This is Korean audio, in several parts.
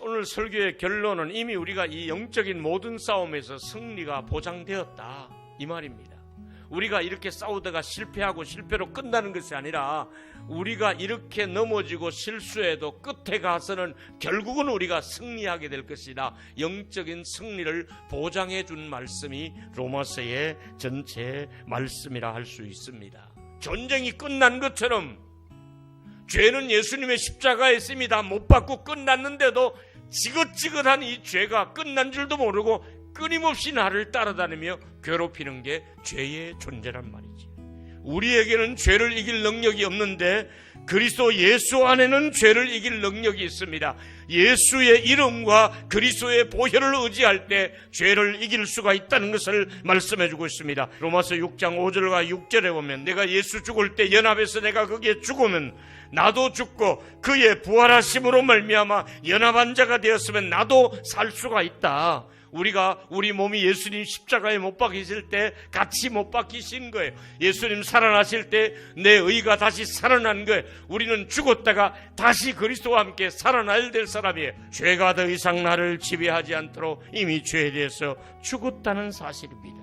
오늘 설교의 결론은 이미 우리가 이 영적인 모든 싸움에서 승리가 보장되었다. 이 말입니다. 우리가 이렇게 싸우다가 실패하고 실패로 끝나는 것이 아니라 우리가 이렇게 넘어지고 실수해도 끝에 가서는 결국은 우리가 승리하게 될 것이다. 영적인 승리를 보장해 준 말씀이 로마서의 전체 말씀이라 할 수 있습니다. 전쟁이 끝난 것처럼 죄는 예수님의 십자가에 있음이 다못 받고 끝났는데도 지긋지긋한 이 죄가 끝난 줄도 모르고 끊임없이 나를 따라다니며 괴롭히는 게 죄의 존재란 말이지. 우리에게는 죄를 이길 능력이 없는데 그리스도 예수 안에는 죄를 이길 능력이 있습니다. 예수의 이름과 그리스도의 보혈을 의지할 때 죄를 이길 수가 있다는 것을 말씀해 주고 있습니다. 로마서 6장 5절과 6절에 보면 내가 예수 죽을 때 연합해서 내가 거기에 죽으면 나도 죽고 그의 부활하심으로 말미암아 연합한 자가 되었으면 나도 살 수가 있다. 우리가 우리 몸이 예수님 십자가에 못 박히실 때 같이 못 박히신 거예요. 예수님 살아나실 때 내 의가 다시 살아난 거예요. 우리는 죽었다가 다시 그리스도와 함께 살아나야 될 사람이에요. 죄가 더 이상 나를 지배하지 않도록 이미 죄에 대해서 죽었다는 사실입니다.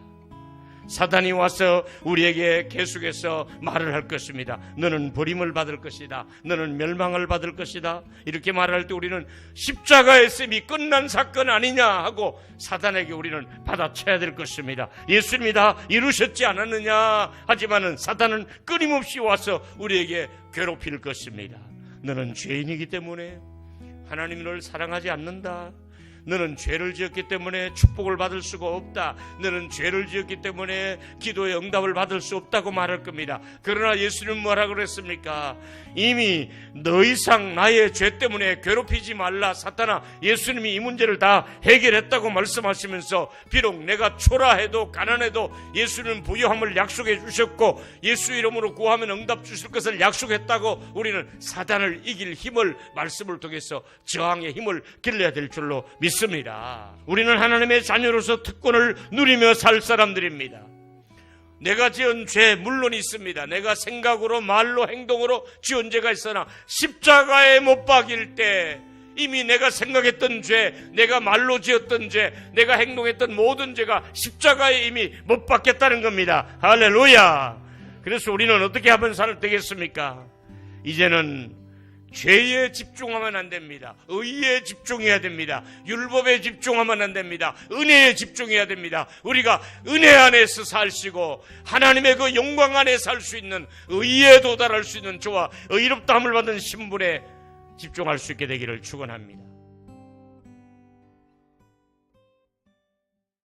사단이 와서 우리에게 계속해서 말을 할 것입니다. 너는 버림을 받을 것이다. 너는 멸망을 받을 것이다. 이렇게 말할 때 우리는 십자가의 셈이 끝난 사건 아니냐 하고 사단에게 우리는 받아쳐야 될 것입니다. 예수님이 다 이루셨지 않았느냐 하지만은 사단은 끊임없이 와서 우리에게 괴롭힐 것입니다. 너는 죄인이기 때문에 하나님 을 사랑하지 않는다. 너는 죄를 지었기 때문에 축복을 받을 수가 없다. 너는 죄를 지었기 때문에 기도의 응답을 받을 수 없다고 말할 겁니다. 그러나 예수님은 뭐라 그랬습니까? 이미 더 이상 나의 죄 때문에 괴롭히지 말라. 사탄아, 예수님이 이 문제를 다 해결했다고 말씀하시면서 비록 내가 초라해도 가난해도 예수는 부유함을 약속해 주셨고 예수 이름으로 구하면 응답 주실 것을 약속했다고 우리는 사단을 이길 힘을 말씀을 통해서 저항의 힘을 길러야 될 줄로 믿습니다. 우리는 하나님의 자녀로서 특권을 누리며 살 사람들입니다. 내가 지은 죄 물론 있습니다. 내가 생각으로 말로 행동으로 지은 죄가 있으나 십자가에 못 박일 때 이미 내가 생각했던 죄, 내가 말로 지었던 죄, 내가 행동했던 모든 죄가 십자가에 이미 못 박겠다는 겁니다. 할렐루야. 그래서 우리는 어떻게 하면 살 되겠습니까? 이제는 죄에 집중하면 안 됩니다. 의에 집중해야 됩니다. 율법에 집중하면 안 됩니다. 은혜에 집중해야 됩니다. 우리가 은혜 안에서 살시고 하나님의 그 영광 안에 살 수 있는 의에 도달할 수 있는 저와 의롭다함을 받은 신분에 집중할 수 있게 되기를 축원합니다.